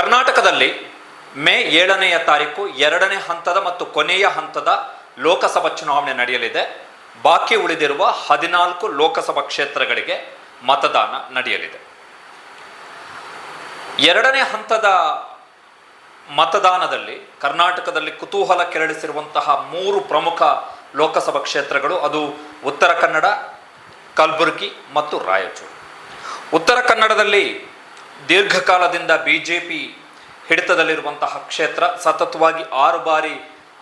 ಕರ್ನಾಟಕದಲ್ಲಿ ಮೇ ಏಳನೆಯ ತಾರೀಕು, ಎರಡನೇ ಹಂತದ ಮತ್ತು ಕೊನೆಯ ಹಂತದ ಲೋಕಸಭಾ ಚುನಾವಣೆ ನಡೆಯಲಿದೆ. ಬಾಕಿ ಉಳಿದಿರುವ ಹದಿನಾಲ್ಕು ಲೋಕಸಭಾ ಕ್ಷೇತ್ರಗಳಿಗೆ ಮತದಾನ ನಡೆಯಲಿದೆ. ಎರಡನೇ ಹಂತದ ಮತದಾನದಲ್ಲಿ ಕರ್ನಾಟಕದಲ್ಲಿ ಕುತೂಹಲ ಕೆರಳಿಸಿರುವಂತಹ ಮೂರು ಪ್ರಮುಖ ಲೋಕಸಭಾ ಕ್ಷೇತ್ರಗಳು, ಅದು ಉತ್ತರ ಕನ್ನಡ, ಕಲಬುರಗಿ ಮತ್ತು ರಾಯಚೂರು. ಉತ್ತರ ಕನ್ನಡದಲ್ಲಿ ದೀರ್ಘಕಾಲದಿಂದ ಬಿ ಜೆ ಪಿ ಹಿಡಿತದಲ್ಲಿರುವಂತಹ ಕ್ಷೇತ್ರ, ಸತತವಾಗಿ ಆರು ಬಾರಿ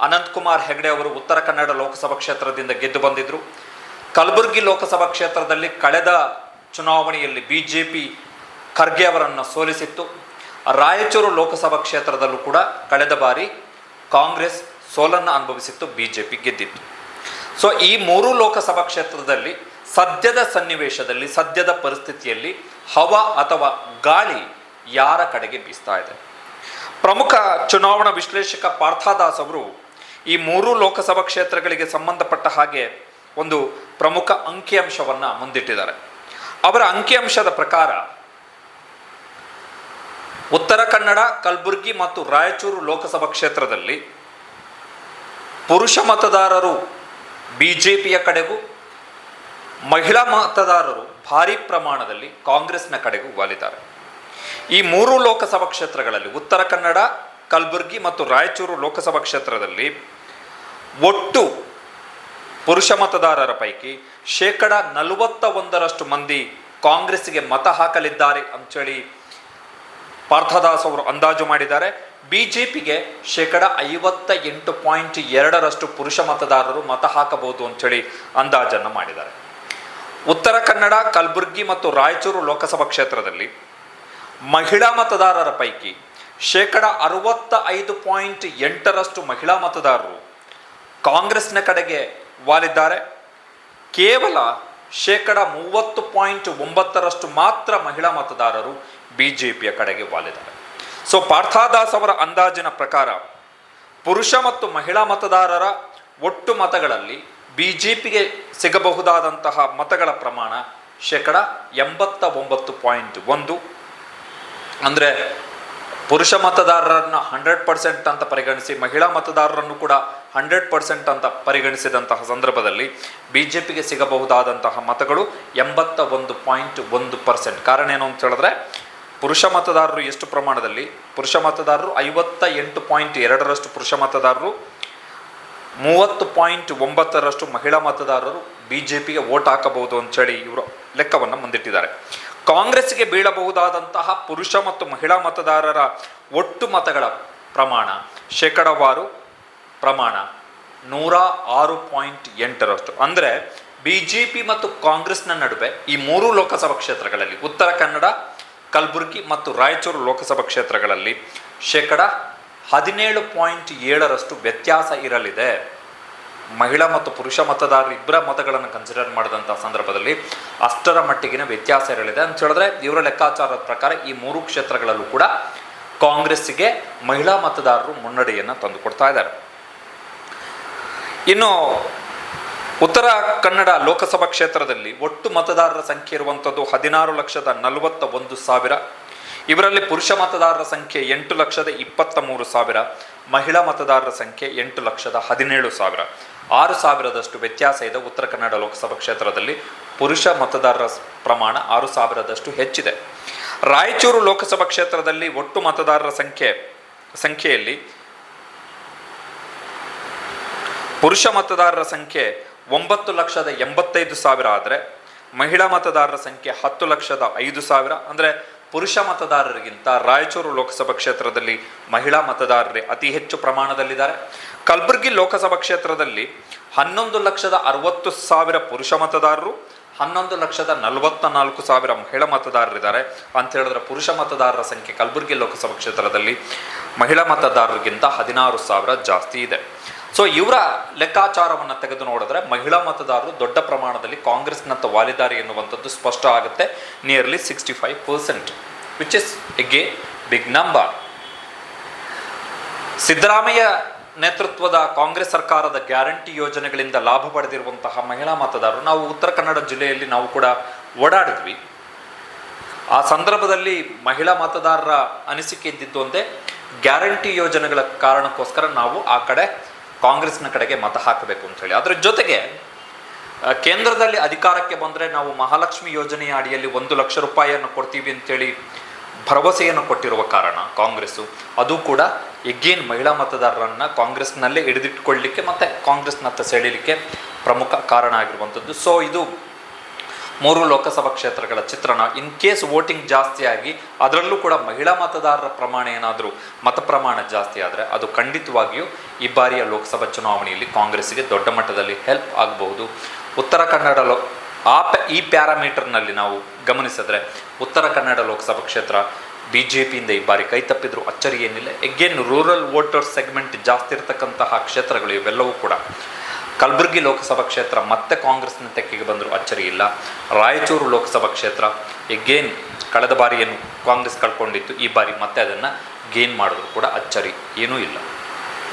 ಅನಂತಕುಮಾರ್ ಹೆಗಡೆ ಅವರು ಉತ್ತರ ಕನ್ನಡ ಲೋಕಸಭಾ ಕ್ಷೇತ್ರದಿಂದ ಗೆದ್ದು ಬಂದಿದ್ದರು ಕಲಬುರಗಿ ಲೋಕಸಭಾ ಕ್ಷೇತ್ರದಲ್ಲಿ ಕಳೆದ ಚುನಾವಣೆಯಲ್ಲಿ ಬಿ ಜೆ ಪಿ ಖರ್ಗೆ ಅವರನ್ನು ಸೋಲಿಸಿತ್ತು. ರಾಯಚೂರು ಲೋಕಸಭಾ ಕ್ಷೇತ್ರದಲ್ಲೂ ಕೂಡ ಕಳೆದ ಬಾರಿ ಕಾಂಗ್ರೆಸ್ ಸೋಲನ್ನು ಅನುಭವಿಸಿತ್ತು ಬಿ ಜೆ ಪಿ ಗೆದ್ದಿತ್ತು. ಸೊ ಈ ಮೂರು ಲೋಕಸಭಾ ಕ್ಷೇತ್ರದಲ್ಲಿ ಸದ್ಯದ ಸನ್ನಿವೇಶದಲ್ಲಿ, ಸದ್ಯದ ಪರಿಸ್ಥಿತಿಯಲ್ಲಿ ಹವಾ ಅಥವಾ ಗಾಳಿ ಯಾರ ಕಡೆಗೆ ಬೀಸ್ತಾ ಇದೆ? ಪ್ರಮುಖ ಚುನಾವಣಾ ವಿಶ್ಲೇಷಕ ಪಾರ್ಥಾದಾಸ್ ಅವರು ಈ ಮೂರು ಲೋಕಸಭಾ ಕ್ಷೇತ್ರಗಳಿಗೆ ಸಂಬಂಧಪಟ್ಟ ಹಾಗೆ ಒಂದು ಪ್ರಮುಖ ಅಂಕಿಅಂಶವನ್ನು ಮುಂದಿಟ್ಟಿದ್ದಾರೆ. ಅವರ ಅಂಕಿಅಂಶದ ಪ್ರಕಾರ, ಉತ್ತರ ಕನ್ನಡ, ಕಲಬುರಗಿ ಮತ್ತು ರಾಯಚೂರು ಲೋಕಸಭಾ ಕ್ಷೇತ್ರದಲ್ಲಿ ಪುರುಷ ಮತದಾರರು ಬಿ ಜೆ ಪಿಯ ಕಡೆಗೂ ಮಹಿಳಾ ಮತದಾರರು ಭಾರಿ ಪ್ರಮಾಣದಲ್ಲಿ ಕಾಂಗ್ರೆಸ್ನ ಕಡೆಗೂ ವಾಲಿದ್ದಾರೆ. ಈ ಮೂರು ಲೋಕಸಭಾ ಕ್ಷೇತ್ರಗಳಲ್ಲಿ ಉತ್ತರ ಕನ್ನಡ, ಕಲಬುರಗಿ ಮತ್ತು ರಾಯಚೂರು ಲೋಕಸಭಾ ಕ್ಷೇತ್ರದಲ್ಲಿ ಒಟ್ಟು ಪುರುಷ ಮತದಾರರ ಪೈಕಿ ಶೇಕಡ ನಲವತ್ತ ಒಂದರಷ್ಟು ಮಂದಿ ಕಾಂಗ್ರೆಸ್ಗೆ ಮತ ಹಾಕಲಿದ್ದಾರೆ ಅಂತೇಳಿ ಪಾರ್ಥದಾಸ್ ಅವರು ಅಂದಾಜು ಮಾಡಿದ್ದಾರೆ. ಬಿ ಜೆ ಪಿಗೆ ಶೇಕಡ ಐವತ್ತ ಎಂಟು ಪಾಯಿಂಟ್ ಎರಡರಷ್ಟು ಪುರುಷ ಮತದಾರರು ಮತ ಹಾಕಬಹುದು ಅಂತೇಳಿ ಅಂದಾಜನ್ನು ಮಾಡಿದ್ದಾರೆ. ಉತ್ತರ ಕನ್ನಡ, ಕಲಬುರಗಿ ಮತ್ತು ರಾಯಚೂರು ಲೋಕಸಭಾ ಕ್ಷೇತ್ರದಲ್ಲಿ ಮಹಿಳಾ ಮತದಾರರ ಪೈಕಿ ಶೇಕಡ ಅರವತ್ತ ಐದು ಪಾಯಿಂಟ್ ಎಂಟರಷ್ಟು ಮಹಿಳಾ ಮತದಾರರು ಕಾಂಗ್ರೆಸ್ನ ಕಡೆಗೆ ವಾಲಿದ್ದಾರೆ. ಕೇವಲ ಶೇಕಡ ಮೂವತ್ತು ಪಾಯಿಂಟ್ ಒಂಬತ್ತರಷ್ಟು ಮಾತ್ರ ಮಹಿಳಾ ಮತದಾರರು ಬಿ ಜೆ ಪಿಯ ಕಡೆಗೆ ವಾಲಿದ್ದಾರೆ. ಸೊ ಪಾರ್ಥಾದಾಸ್ ಅವರ ಅಂದಾಜಿನ ಪ್ರಕಾರ ಪುರುಷ ಮತ್ತು ಮಹಿಳಾ ಮತದಾರರ ಒಟ್ಟು ಮತಗಳಲ್ಲಿ ಬಿ ಜೆ ಪಿಗೆ ಸಿಗಬಹುದಾದಂತಹ ಮತಗಳ ಪ್ರಮಾಣ ಶೇಕಡ ಎಂಬತ್ತ ಒಂಬತ್ತು ಪಾಯಿಂಟ್ ಒಂದು. ಅಂದರೆ ಪುರುಷ ಮತದಾರರನ್ನು ಹಂಡ್ರೆಡ್ ಪರ್ಸೆಂಟ್ ಅಂತ ಪರಿಗಣಿಸಿ, ಮಹಿಳಾ ಮತದಾರರನ್ನು ಕೂಡ ಹಂಡ್ರೆಡ್ ಪರ್ಸೆಂಟ್ ಅಂತ ಪರಿಗಣಿಸಿದಂತಹ ಸಂದರ್ಭದಲ್ಲಿ ಬಿ ಜೆ ಪಿಗೆ ಸಿಗಬಹುದಾದಂತಹ ಮತಗಳು ಎಂಬತ್ತ ಒಂದು ಪಾಯಿಂಟ್ ಒಂದು ಪರ್ಸೆಂಟ್. ಕಾರಣ ಏನು ಅಂತ ಹೇಳಿದ್ರೆ, ಪುರುಷ ಮತದಾರರು ಎಷ್ಟು ಪ್ರಮಾಣದಲ್ಲಿ, ಪುರುಷ ಮತದಾರರು ಐವತ್ತ ಎಂಟು ಪಾಯಿಂಟ್ ಎರಡರಷ್ಟು ಪುರುಷ ಮತದಾರರು ಮೂವತ್ತು ಪಾಯಿಂಟ್ ಒಂಬತ್ತರಷ್ಟು ಮಹಿಳಾ ಮತದಾರರು ಬಿ ಜೆ ಪಿಗೆ ವೋಟ್ ಹಾಕಬಹುದು ಅಂತೇಳಿ ಇವರು ಲೆಕ್ಕವನ್ನು ಮುಂದಿಟ್ಟಿದ್ದಾರೆ. ಕಾಂಗ್ರೆಸ್ಗೆ ಬೀಳಬಹುದಾದಂತಹ ಪುರುಷ ಮತ್ತು ಮಹಿಳಾ ಮತದಾರರ ಒಟ್ಟು ಮತಗಳ ಪ್ರಮಾಣ ಶೇಕಡವಾರು ಪ್ರಮಾಣ ನೂರ ಆರು ಪಾಯಿಂಟ್ ಎಂಟರಷ್ಟು. ಅಂದರೆ ಬಿ ಜೆ ಪಿ ಮತ್ತು ಕಾಂಗ್ರೆಸ್ನ ನಡುವೆ ಈ ಮೂರು ಲೋಕಸಭಾ ಕ್ಷೇತ್ರಗಳಲ್ಲಿ ಉತ್ತರ ಕನ್ನಡ, ಕಲಬುರಗಿ ಮತ್ತು ರಾಯಚೂರು ಲೋಕಸಭಾ ಕ್ಷೇತ್ರಗಳಲ್ಲಿ ಶೇಕಡ ಹದಿನೇಳು ಪಾಯಿಂಟ್ ಏಳರಷ್ಟು ವ್ಯತ್ಯಾಸ ಇರಲಿದೆ. ಮಹಿಳಾ ಮತ್ತು ಪುರುಷ ಮತದಾರರು ಇಬ್ಬರ ಮತಗಳನ್ನು ಕನ್ಸಿಡರ್ ಮಾಡಿದಂಥ ಸಂದರ್ಭದಲ್ಲಿ ಅಷ್ಟರ ಮಟ್ಟಿಗಿನ ವ್ಯತ್ಯಾಸ ಇರಲಿದೆ. ಅಂತ ಹೇಳಿದ್ರೆ ಇವರ ಲೆಕ್ಕಾಚಾರದ ಪ್ರಕಾರ ಈ ಮೂರು ಕ್ಷೇತ್ರಗಳಲ್ಲೂ ಕೂಡ ಕಾಂಗ್ರೆಸ್ಸಿಗೆ ಮಹಿಳಾ ಮತದಾರರು ಮುನ್ನಡೆಯನ್ನು ತಂದುಕೊಡ್ತಾ ಇದ್ದಾರೆ. ಇನ್ನು ಉತ್ತರ ಕನ್ನಡ ಲೋಕಸಭಾ ಕ್ಷೇತ್ರದಲ್ಲಿ ಒಟ್ಟು ಮತದಾರರ ಸಂಖ್ಯೆ ಇರುವಂಥದ್ದು ಹದಿನಾರು ಲಕ್ಷದ ನಲವತ್ತ ಒಂದು ಸಾವಿರ ಇವರಲ್ಲಿ ಪುರುಷ ಮತದಾರರ ಸಂಖ್ಯೆ ಎಂಟು ಲಕ್ಷದ ಇಪ್ಪತ್ತ ಮೂರು ಸಾವಿರ, ಮಹಿಳಾ ಮತದಾರರ ಸಂಖ್ಯೆ ಎಂಟು ಲಕ್ಷದ ಹದಿನೇಳು ಸಾವಿರ. ಆರು ಸಾವಿರದಷ್ಟು ವ್ಯತ್ಯಾಸ ಇದೆ ಉತ್ತರ ಕನ್ನಡ ಲೋಕಸಭಾ ಕ್ಷೇತ್ರದಲ್ಲಿ. ಪುರುಷ ಮತದಾರರ ಪ್ರಮಾಣ ಆರು ಸಾವಿರದಷ್ಟು ಹೆಚ್ಚಿದೆ. ರಾಯಚೂರು ಲೋಕಸಭಾ ಕ್ಷೇತ್ರದಲ್ಲಿ ಒಟ್ಟು ಮತದಾರರ ಸಂಖ್ಯೆ, ಸಂಖ್ಯೆಯಲ್ಲಿ ಪುರುಷ ಮತದಾರರ ಸಂಖ್ಯೆ ಒಂಬತ್ತು ಲಕ್ಷದ ಎಂಬತ್ತೈದು ಸಾವಿರ ಆದರೆ, ಮಹಿಳಾ ಮತದಾರರ ಸಂಖ್ಯೆ ಹತ್ತು ಲಕ್ಷದ ಐದು ಸಾವಿರ ಅಂದರೆ ಪುರುಷ ಮತದಾರರಿಗಿಂತ ರಾಯಚೂರು ಲೋಕಸಭಾ ಕ್ಷೇತ್ರದಲ್ಲಿ ಮಹಿಳಾ ಮತದಾರರೇ ಅತಿ ಹೆಚ್ಚು ಪ್ರಮಾಣದಲ್ಲಿದ್ದಾರೆ. ಕಲಬುರಗಿ ಲೋಕಸಭಾ ಕ್ಷೇತ್ರದಲ್ಲಿ ಹನ್ನೊಂದು ಲಕ್ಷದ ಅರವತ್ತು ಸಾವಿರ ಪುರುಷ ಮತದಾರರು, ಹನ್ನೊಂದು ಲಕ್ಷದ ನಲವತ್ತ ನಾಲ್ಕು ಸಾವಿರ ಮಹಿಳಾ ಮತದಾರರಿದ್ದಾರೆ ಅಂತ ಹೇಳಿದ್ರೆ ಪುರುಷ ಮತದಾರರ ಸಂಖ್ಯೆ ಕಲಬುರಗಿ ಲೋಕಸಭಾ ಕ್ಷೇತ್ರದಲ್ಲಿ ಮಹಿಳಾ ಮತದಾರರಿಗಿಂತ ಹದಿನಾರು ಸಾವಿರ ಜಾಸ್ತಿ ಇದೆ. ಸೊ ಇವರ ಲೆಕ್ಕಾಚಾರವನ್ನು ತೆಗೆದು ನೋಡಿದ್ರೆ ಮಹಿಳಾ ಮತದಾರರು ದೊಡ್ಡ ಪ್ರಮಾಣದಲ್ಲಿ ಕಾಂಗ್ರೆಸ್ನತ್ತ ವಾಲಿದಾರಿ ಎನ್ನುವಂಥದ್ದು ಸ್ಪಷ್ಟ ಆಗುತ್ತೆ. Nearly sixty five percent which is a big number Siddaramaiah ನೇತೃತ್ವದ ಕಾಂಗ್ರೆಸ್ ಸರ್ಕಾರದ ಗ್ಯಾರಂಟಿ ಯೋಜನೆಗಳಿಂದ ಲಾಭ ಪಡೆದಿರುವಂತಹ ಮಹಿಳಾ ಮತದಾರರು, ನಾವು ಉತ್ತರ ಕನ್ನಡ ಜಿಲ್ಲೆಯಲ್ಲಿ ನಾವು ಕೂಡ ಓಡಾಡಿದ್ವಿ. ಆ ಸಂದರ್ಭದಲ್ಲಿ ಮಹಿಳಾ ಮತದಾರರ ಅನಿಸಿಕೆ ಇದ್ದಿದ್ದು ಒಂದೇ ಗ್ಯಾರಂಟಿ ಯೋಜನೆಗಳ ಕಾರಣಕ್ಕೋಸ್ಕರ ನಾವು ಆ ಕಡೆ ಕಾಂಗ್ರೆಸ್ನ ಕಡೆಗೆ ಮತ ಹಾಕಬೇಕು ಅಂತ ಹೇಳಿ. ಅದರ ಜೊತೆಗೆ ಕೇಂದ್ರದಲ್ಲಿ ಅಧಿಕಾರಕ್ಕೆ ಬಂದರೆ ನಾವು ಮಹಾಲಕ್ಷ್ಮಿ ಯೋಜನೆಯ ಅಡಿಯಲ್ಲಿ ಒಂದು ಲಕ್ಷ ರೂಪಾಯಿಯನ್ನು ಕೊಡ್ತೀವಿ ಅಂತೇಳಿ ಭರವಸೆಯನ್ನು ಕೊಟ್ಟಿರುವ ಕಾರಣ ಕಾಂಗ್ರೆಸ್ಸು. ಅದು ಕೂಡ ಎಗೇನ್ ಮಹಿಳಾ ಮತದಾರರನ್ನು ಕಾಂಗ್ರೆಸ್ನಲ್ಲೇ ಹಿಡಿದಿಟ್ಕೊಳ್ಳಿಕ್ಕೆ ಮತ್ತು ಕಾಂಗ್ರೆಸ್ನತ್ತ ಸೆಳೀಲಿಕ್ಕೆ ಪ್ರಮುಖ ಕಾರಣ ಆಗಿರುವಂಥದ್ದು. ಸೊ ಇದು ಮೂರು ಲೋಕಸಭಾ ಕ್ಷೇತ್ರಗಳ ಚಿತ್ರಣ. ಇನ್ ಕೇಸ್ ವೋಟಿಂಗ್ ಜಾಸ್ತಿ ಆಗಿ, ಅದರಲ್ಲೂ ಕೂಡ ಮಹಿಳಾ ಮತದಾರರ ಪ್ರಮಾಣ ಏನಾದರೂ ಮತ ಪ್ರಮಾಣ ಜಾಸ್ತಿ ಆದರೆ ಅದು ಖಂಡಿತವಾಗಿಯೂ ಈ ಬಾರಿಯ ಲೋಕಸಭಾ ಚುನಾವಣೆಯಲ್ಲಿ ಕಾಂಗ್ರೆಸ್ಗೆ ದೊಡ್ಡ ಮಟ್ಟದಲ್ಲಿ ಹೆಲ್ಪ್ ಆಗಬಹುದು. ಉತ್ತರ ಕನ್ನಡ ಲೋ ಆ ಈ ಪ್ಯಾರಾಮೀಟರ್ನಲ್ಲಿ ನಾವು ಗಮನಿಸಿದ್ರೆ ಉತ್ತರ ಕನ್ನಡ ಲೋಕಸಭಾ ಕ್ಷೇತ್ರ ಬಿ ಜೆ ಪಿಯಿಂದ ಈ ಬಾರಿ ಕೈ ತಪ್ಪಿದ್ರು ಅಚ್ಚರಿ ಏನಿಲ್ಲ. ಎಗೇನ್ ರೂರಲ್ ವೋಟರ್ ಸೆಗ್ಮೆಂಟ್ ಜಾಸ್ತಿ ಇರತಕ್ಕಂತಹ ಕ್ಷೇತ್ರಗಳು ಇವೆಲ್ಲವೂ ಕೂಡ. ಕಲಬುರಗಿ ಲೋಕಸಭಾ ಕ್ಷೇತ್ರ ಮತ್ತೆ ಕಾಂಗ್ರೆಸ್ನ ತೆಕ್ಕೆಗೆ ಬಂದರೂ ಅಚ್ಚರಿ ಇಲ್ಲ. ರಾಯಚೂರು ಲೋಕಸಭಾ ಕ್ಷೇತ್ರ ಎಗೇನ್ ಕಳೆದ ಬಾರಿಯನ್ನು ಕಾಂಗ್ರೆಸ್ ಕಳ್ಕೊಂಡಿತ್ತು, ಈ ಬಾರಿ ಮತ್ತೆ ಅದನ್ನು ಗೇನ್ ಮಾಡಿದ್ರು ಕೂಡ ಅಚ್ಚರಿ ಏನೂ ಇಲ್ಲ.